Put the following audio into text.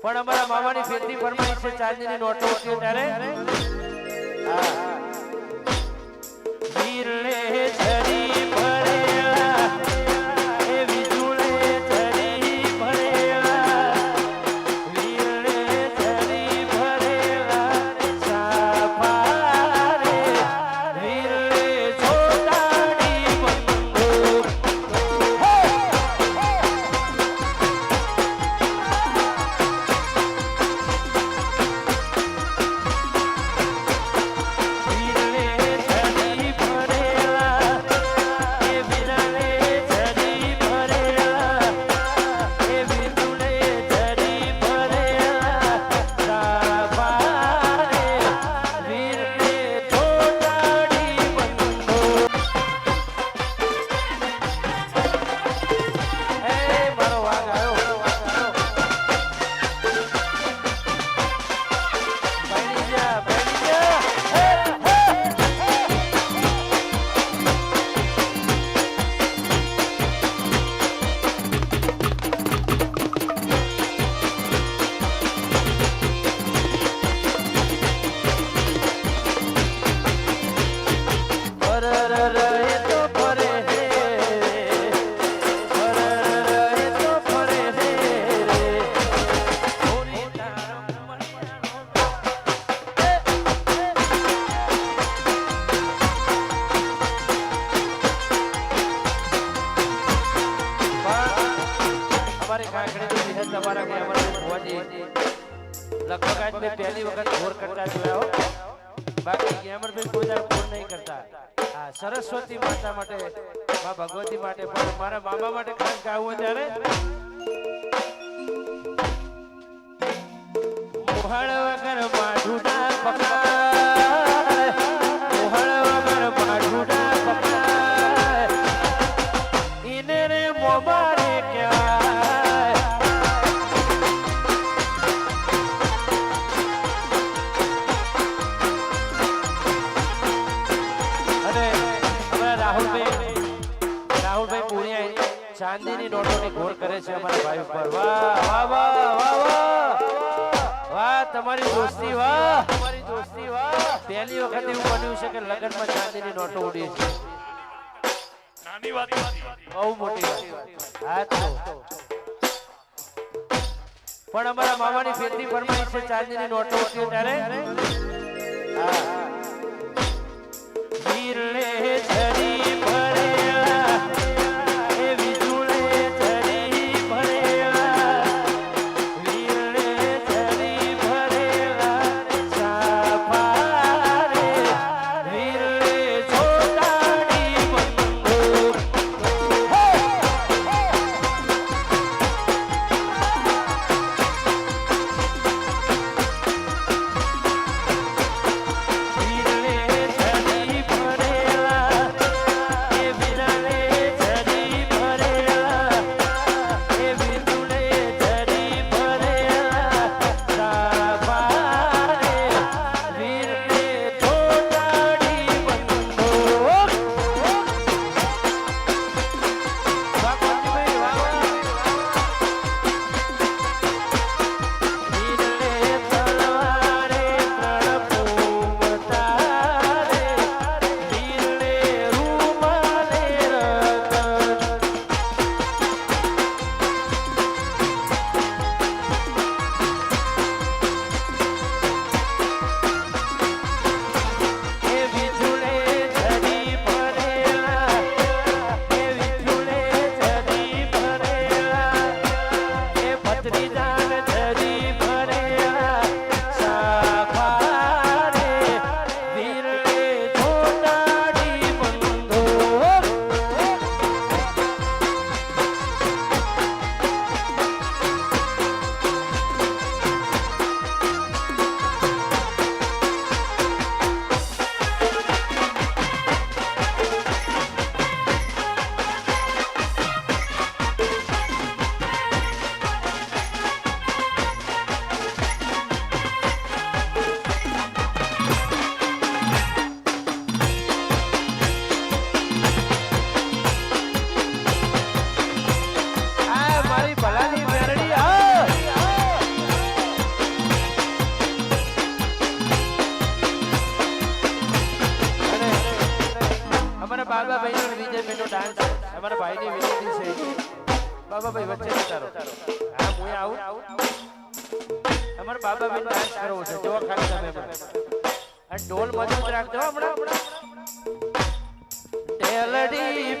પણ અમારા મામાની ફેરથી ફરમાઈ છે ચાંદીની નોટો હતી ત્યારે. હા લગભગ આજ પહેલી વખત ઘોર કરતા જોયા હો. બાકી ગેમરભાઈ કોઈ દાડો ફોન નહીં કરતા. આ સરસ્વતી માતા માટે, મા ભગવતી માટે, પણ મારા મામા માટે ખાસ ગાવું ત્યારે. મોહળ વગર માઢું કરે છે અમારા ભાઈ ઉપર. વાહ વાહ વાહ વાહ વાહ. વાહ તમારી દોસ્તી વાહ. તમારી દોસ્તી વાહ પહેલી વખત એવું બન્યું છે કે લગ્નમાં ચાંદીની નોટો ઉડી છે. નાની વાત બહુ મોટી વાત. હા તો. પણ અમારા મામાની ફેરથી ફરમાઈ છે ચાંદીની નોટો ઉડી ત્યારે? હા. વીરલે બાબા ભાઈ નો વિજય બેનો ડાન્સ અમારા ભાઈ ની વિનંતી છે. બાબા ભાઈ, વચ્ચે ઉતારો. હા, હું આવું. અમારા બાબા ભાઈ ડાન્સ કરવો છે. જો ખાલી તમે અને ઢોલ મજબૂત રાખજો હમણાં. ઢેલડી